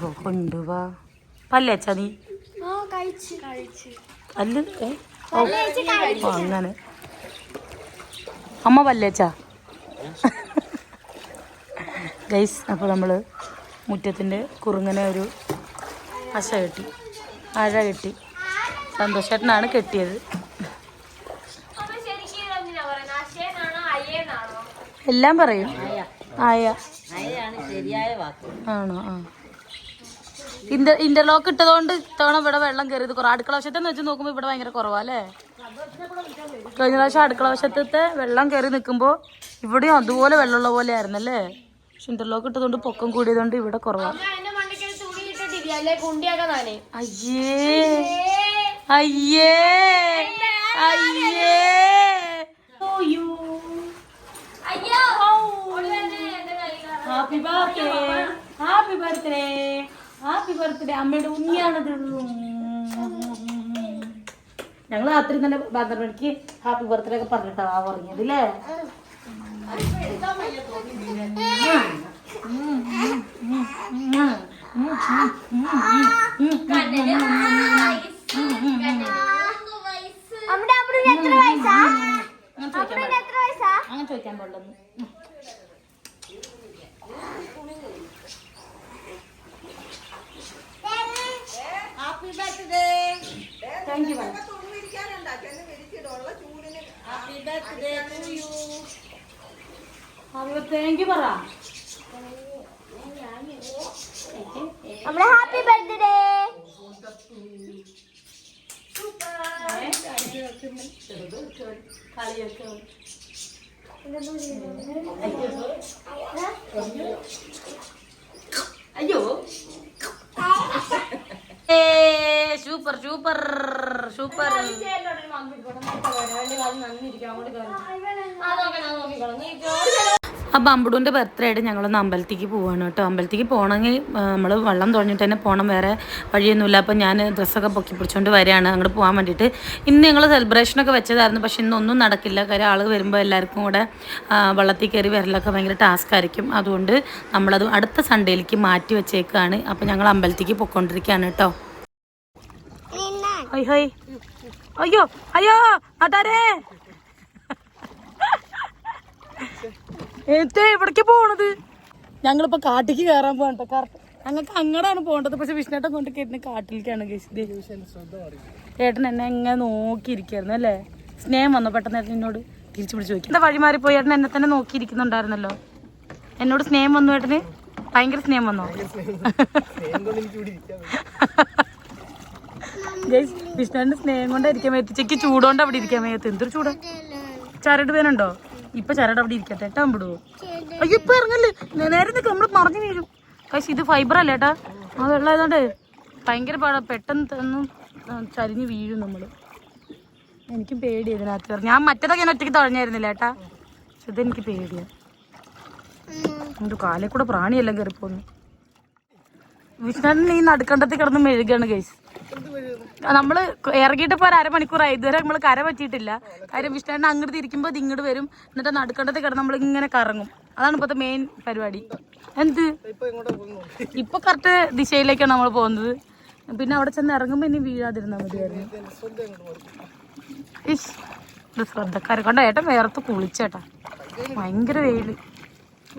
കൊണ്ടുവാ പല്ലേച്ചാ നീ? പല്ല്? അങ്ങനെ. അമ്മ പല്ലേച്ചാ ഗൈസ് അപ്പോൾ നമ്മൾ മുറ്റത്തിന്റെ കുറുങ്ങനെ ഒരു അശ കെട്ടി. അഴ കെട്ടി. സന്തോഷേട്ടനാണ് കെട്ടിയത്. അപ്പൊ എല്ലാം പറയും. ആയ. അയയാണ് ശരിയായ വാക്ക്. ആണോ? ആ. ഇന്റർ ഇന്റർലോക്ക് ഇട്ടതുകൊണ്ട് ഇത്തവണ ഇവിടെ വെള്ളം കയറിയത് കുറവ്. അടുക്കള വശത്തെന്ന് വെച്ച് നോക്കുമ്പോൾ ഇവിടെ ഭയങ്കര കുറവാ അല്ലേ? കഴിഞ്ഞ പ്രാവശ്യം അടുക്കള വശത്തെ വെള്ളം കയറി നിൽക്കുമ്പോൾ ഇവിടെയും അതുപോലെ വെള്ളമുള്ള പോലെ ആയിരുന്നല്ലേ പക്ഷെ ഇന്റർലോക്ക് ഇട്ടതുകൊണ്ട് പൊക്കം കൂടിയതുകൊണ്ട് ഇവിടെ കുറവാ. അയ്യേ! അയ്യേ! അയ്യേ. Happy birthday happy birthday happy birthday അമ്മയുടെ ഉണ്ണിയാണത് ഞങ്ങൾ രാത്രി തന്നെ പന്ത്രണ്ട് മണിക്ക് ഹാപ്പി ബർത്ത്ഡേ ഒക്കെ പറഞ്ഞിട്ടാ പറഞ്ഞത് അല്ലേ അങ്ങനെ ചോദിക്കാൻ പാടില്ലെന്ന് happy birthday thank you ma'am birthday to you thank you പറ. ഹാപ്പി ബർത്ത്ഡേ അയ്യോ. Super super super. അപ്പം അമ്പുടൂന്റെ ബർത്ത്ഡേ ആയിട്ട് ഞങ്ങളൊന്ന് അമ്പലത്തേക്ക് പോവാണ് കേട്ടോ. അമ്പലത്തേക്ക് പോകണമെങ്കിൽ നമ്മൾ വെള്ളം തുഴഞ്ഞിട്ട് തന്നെ പോകണം വേറെ വഴിയൊന്നുമില്ല. അപ്പം ഞാൻ ഡ്രസ്സൊക്കെ പൊക്കി പിടിച്ചുകൊണ്ട് വരികയാണ്. അങ്ങോട്ട് പോകാൻ വേണ്ടിയിട്ട്. ഇന്ന് ഞങ്ങൾ സെലിബ്രേഷനൊക്കെ വെച്ചതായിരുന്നു. പക്ഷെ ഇന്നൊന്നും നടക്കില്ല. കാര്യം ആൾ വരുമ്പോൾ എല്ലാവർക്കും കൂടെ വള്ളത്തിൽ വെള്ളത്തിൽ കയറി വരലൊക്കെ ഭയങ്കര ടാസ്ക് ആയിരിക്കും. അതുകൊണ്ട് നമ്മളത് അടുത്ത സൺഡേയിലേക്ക് മാറ്റി വെച്ചേക്കാണ്. അപ്പോൾ ഞങ്ങൾ അമ്പലത്തേക്ക് പൊയ്ക്കൊണ്ടിരിക്കുകയാണ് കേട്ടോ. ഹൈ അയ്യോ അയ്യോ അതാരേ? എന്നിട്ട് എവിടേക്ക് പോണത്? ഞങ്ങളിപ്പോ കാട്ടിക്ക് കയറാൻ പോകണ്ട. കറക്റ്റ്. ഞങ്ങൾക്ക് അങ്ങടാണ് പോകേണ്ടത്. പക്ഷെ വിഷ്ണുട്ടൻ കൊണ്ട് കേട്ടിന് കാട്ടിലേക്കാണ് ഏട്ടൻ എന്നെ എങ്ങനെ നോക്കിയിരിക്കായിരുന്നു അല്ലേ? സ്നേഹം വന്നു പെട്ടെന്ന് ഏട്ടൻ എന്നോട് തിരിച്ചു പിടിച്ചു നോക്കി എന്താ വഴി മാറിപ്പോയി ഏട്ടൻ എന്നെ തന്നെ നോക്കിയിരിക്കുന്നുണ്ടായിരുന്നല്ലോ. എന്നോട് സ്നേഹം വന്നു ഏട്ടന്? ഭയങ്കര സ്നേഹം വന്നോ? വിഷ്ണുവിന്റെ സ്നേഹം കൊണ്ടായിരിക്കാൻ എത്തിച്ചേക്ക് ചൂടോണ്ട് അവിടെ ഇരിക്കാൻ മേത്ത് എന്തൊരു ചൂടാ. ചരട് വേനുണ്ടോ? ഇപ്പൊ ചരട് അവിടെ ഇരിക്കട്ടെ. ഏട്ടാ വിടുവോ അയ്യോ ഇപ്പൊ ഇറങ്ങല്ലേ? നേരെ നിൽക്ക് നമ്മൾ മറിഞ്ഞു വീഴും. പക്ഷെ ഇത് ഫൈബർ അല്ലേ ഏട്ടാ? ആ വെള്ളം ആയതുകൊണ്ട് ഭയങ്കര പാടാ. പെട്ടെന്ന് തന്നും ചരിഞ്ഞ് വീഴും നമ്മൾ. എനിക്കും പേടി ഇതിനകത്ത്. ഞാൻ മറ്റേതൊക്കെ ഞാൻ ഒറ്റയ്ക്ക് തുഴഞ്ഞായിരുന്നില്ല ഏട്ടാ. പക്ഷെ ഇതെനിക്ക് പേടിയാ. എന്റെ കാലേ കൂടെ പ്രാണിയെല്ലാം കയറിപ്പോന്നു വിഷ്ണുവിന് നീ നടുക്കണ്ടത്തിൽ കിടന്ന് മെഴുകാണ് ഗൈസ്. നമ്മൾ ഇറങ്ങിയിട്ട് ഇപ്പൊ ഒരു അരമണിക്കൂറായി. ഇതുവരെ നമ്മൾ കര പറ്റിയിട്ടില്ല. കാര്യം വിഷ്ണു അങ്ങോട്ട് ഇരിക്കുമ്പോൾ ഇങ്ങോട്ട് വരും. എന്നിട്ട് നടുക്കണ്ടത്തെ കിടന്ന് നമ്മൾ ഇങ്ങനെ കറങ്ങും. അതാണ് ഇപ്പോഴത്തെ മെയിൻ പരിപാടി. എന്ത്? ഇപ്പൊ കറക്റ്റ് ദിശയിലേക്കാണ് നമ്മൾ പോകുന്നത്. പിന്നെ അവിടെ ചെന്ന് ഇറങ്ങുമ്പോ ഇനി വീഴാതിരുന്നാ മതിയായിരുന്നു. ഇത് ശ്രദ്ധക്കാരെ. കണ്ട ഏട്ടൻ വേർത്ത് കുളിച്ചേട്ടാ. ഭയങ്കര വെയിൽ.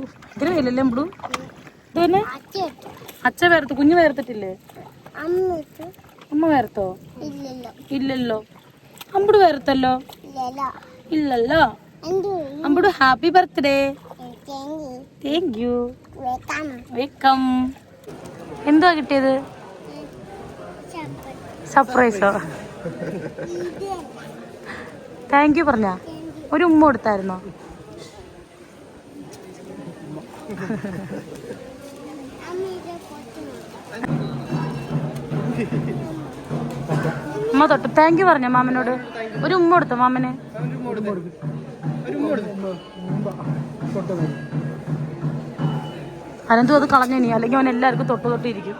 ഉഫ്, ഭയങ്കര വെയിലല്ലേ നമ്മൾ ഇതന്നെ? അച്ഛ വേർത്ത് കുഞ്ഞു വേർത്തിട്ടില്ലേ? അമ്മ വേർത്തോ ഇല്ലല്ലോ. അമ്പുട് വേർത്തല്ലോ ഇല്ലല്ലോ. അമ്പുട് happy birthday. Thank you welcome എന്തുവാ കിട്ടിയത്? സർപ്രൈസോ താങ്ക് യു പറഞ്ഞ? ഒരു ഉമ്മ കൊടുത്തായിരുന്നോ? ഉമ്മ തൊട്ട് താങ്ക് യു പറഞ്ഞ മാമനോട്? ഒരു ഉമ്മ കൊടുത്തോ മാമന്? അനന്തു അത് കളഞ്ഞു ഇനി അല്ലെങ്കിൽ അവൻ എല്ലാവർക്കും തൊട്ട് തൊട്ടിരിക്കും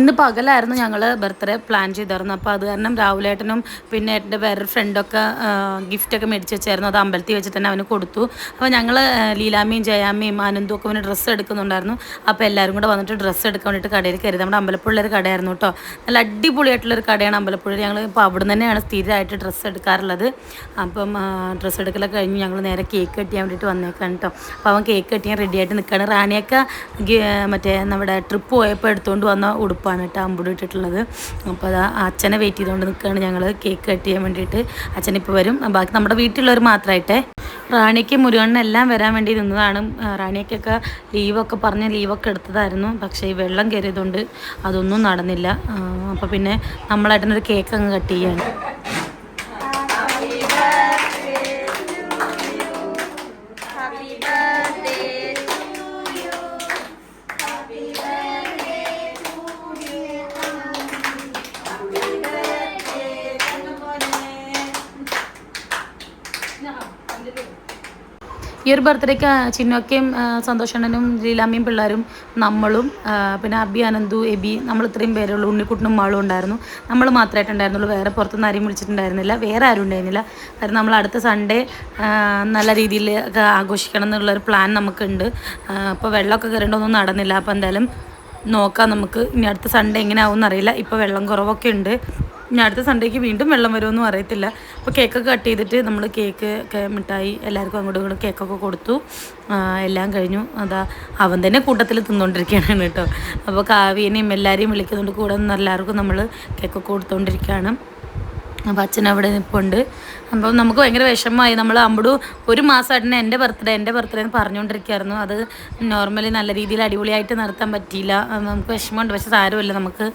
ഇന്ന് പകലായിരുന്നു ഞങ്ങൾ ബർത്ത്ഡേ പ്ലാൻ ചെയ്തിരുന്നത്. അപ്പോൾ അത് കാരണം രാഹുലേട്ടനും പിന്നെ എന്റെ വേറൊരു ഫ്രണ്ടൊക്കെ ഗിഫ്റ്റൊക്കെ മേടിച്ച് വെച്ചായിരുന്നു. അത് അമ്പലത്തിൽ വെച്ചിട്ട് തന്നെ അവന് കൊടുത്തു. അപ്പോൾ ഞങ്ങൾ ലീലാമ്മയും ജയാമ്മയും ആനന്ദും ഒക്കെ അവന് ഡ്രസ്സ് എടുക്കുന്നുണ്ടായിരുന്നു. അപ്പോൾ എല്ലാവരും കൂടെ വന്നിട്ട് ഡ്രസ്സ് എടുക്കാൻ വേണ്ടിയിട്ട് കടയിൽ കയറി നമ്മുടെ അമ്പലപ്പുഴ ഒരു കടയായിരുന്നു കേട്ടോ നല്ല അടിപൊളിയായിട്ടുള്ളൊരു കടയാണ് അമ്പലപ്പുഴ ഞങ്ങൾ ഇപ്പോൾ അവിടെ തന്നെയാണ് സ്ഥിരമായിട്ട് ഡ്രസ്സ് എടുക്കാറുള്ളത്. അപ്പം ഡ്രസ്സ് എടുക്കലൊക്കെ കഴിഞ്ഞ് ഞങ്ങൾ നേരെ കേക്ക് കട്ടിയാൻ വേണ്ടിയിട്ട് വന്നേക്കാണ് കേട്ടോ അപ്പോൾ അവൻ കേക്ക് കട്ടിയാൻ റെഡിയായിട്ട് നിൽക്കുകയാണ് റാണിയൊക്കെ മറ്റേ നമ്മുടെ ട്രിപ്പ് പോയപ്പോൾ എടുത്തുകൊണ്ട് വന്ന ഉടുപ്പാണ് കേട്ടോ ഇട്ടിട്ടുള്ളത്. അപ്പോൾ അത് അച്ഛനെ വെയിറ്റ് ചെയ്തുകൊണ്ട് നിൽക്കുകയാണ് ഞങ്ങൾ കേക്ക് കട്ട് ചെയ്യാൻ വേണ്ടിയിട്ട്. അച്ഛൻ ഇപ്പോൾ വരും. ബാക്കി നമ്മുടെ വീട്ടിലുള്ളവർ മാത്രമായിട്ടേ റാണിക്ക് മുരുകണ്ണെല്ലാം വരാൻ വേണ്ടി നിന്നതാണ്. റാണിക്കൊക്കെ ലീവൊക്കെ പറഞ്ഞ് ലീവൊക്കെ എടുത്തതായിരുന്നു. പക്ഷേ ഈ വെള്ളം കയറിയതുകൊണ്ട് അതൊന്നും നടന്നില്ല. അപ്പോൾ പിന്നെ നമ്മളായിട്ടൊരു കേക്ക് അങ്ങ് കട്ട് ചെയ്യാണ് ഈ ഒരു ബർത്ത്ഡേക്ക് ചിന്നൊക്കെയും സന്തോഷണ്ണനും ലീലാമ്മയും പിള്ളേരും നമ്മളും പിന്നെ അബി അനന്തു എബി നമ്മൾ ഇത്രയും പേരുള്ളൂ ഉണ്ണിക്കുട്ടനും മാളും ഉണ്ടായിരുന്നു. നമ്മൾ മാത്രമായിട്ട് ഉണ്ടായിരുന്നുള്ളൂ. വേറെ പുറത്തുനിന്ന് ആരെയും വിളിച്ചിട്ടുണ്ടായിരുന്നില്ല. വേറെ ആരും ഉണ്ടായിരുന്നില്ല. കാരണം നമ്മൾ അടുത്ത സൺഡേ നല്ല രീതിയിൽ ആഘോഷിക്കണം എന്നുള്ളൊരു പ്ലാൻ നമുക്കുണ്ട്. അപ്പോൾ വെള്ളമൊക്കെ കയറേണ്ടതൊന്നും നടന്നില്ല. അപ്പോൾ എന്തായാലും നോക്കാം നമുക്ക്. ഇനി അടുത്ത സൺഡേ എങ്ങനെ ആവും എന്നറിയില്ല ഇപ്പോൾ വെള്ളം കുറവൊക്കെ ഉണ്ട്. ഇനി അടുത്ത സൺഡേക്ക് വീണ്ടും വെള്ളം വരുമെന്നും അറിയത്തില്ല. അപ്പോൾ കേക്കൊക്കെ കട്ട് ചെയ്തിട്ട് നമ്മൾ കേക്ക് മിഠായി എല്ലാവർക്കും അങ്ങോട്ടും ഇങ്ങോട്ടും കേക്കൊക്കെ കൊടുത്തു. എല്ലാം കഴിഞ്ഞു. അതാ അവൻ തന്നെ കൂട്ടത്തിൽ തിന്നുകൊണ്ടിരിക്കുകയാണ് കേട്ടോ. അപ്പോൾ കാവ്യനെയും എല്ലാവരെയും വിളിക്കുന്നുണ്ട് കൂടെ എല്ലാവർക്കും നമ്മൾ കേക്കൊക്കെ കൊടുത്തുകൊണ്ടിരിക്കുകയാണ് അപ്പോൾ അച്ഛൻ അവിടെ നിൽപ്പുണ്ട് അപ്പം നമുക്ക് ഭയങ്കര വിഷമമായി. നമ്മൾ അമ്പടു ഒരു മാസമായിട്ട് എന്റെ ബർത്ത്ഡേ എന്റെ ബർത്ത്ഡേ എന്ന് പറഞ്ഞുകൊണ്ടിരിക്കുകയായിരുന്നു അത് നോർമലി നല്ല രീതിയിൽ അടിപൊളിയായിട്ട് നടത്താൻ പറ്റിയില്ല. നമുക്ക് വിഷമമുണ്ട്. പക്ഷേ സാരമില്ല. നമുക്ക്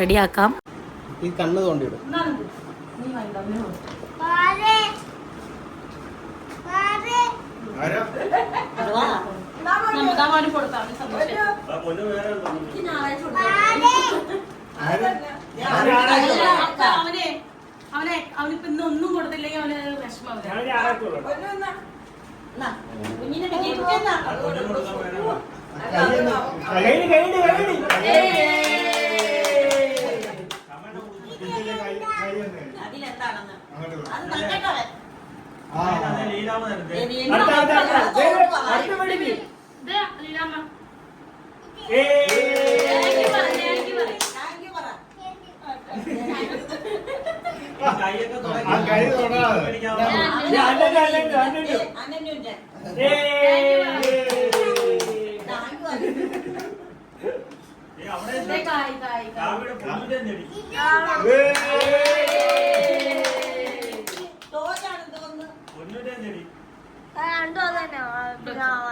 റെഡിയാക്കാം ഈ കണ്ണ് തോണ്ടിയിടും. അവനെ അവനെ അവനിപ്പോ ഇന്ന് ഒന്നും കൊടുത്തില്ലെങ്കിൽ അവന് വിഷമം അതിലെന്താണെന്ന്? അത് തന്നെ പിന്നെ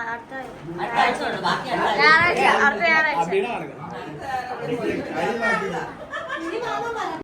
അടുത്ത ഞായറാഴ്ച അടുത്ത ഞായറാഴ്ച.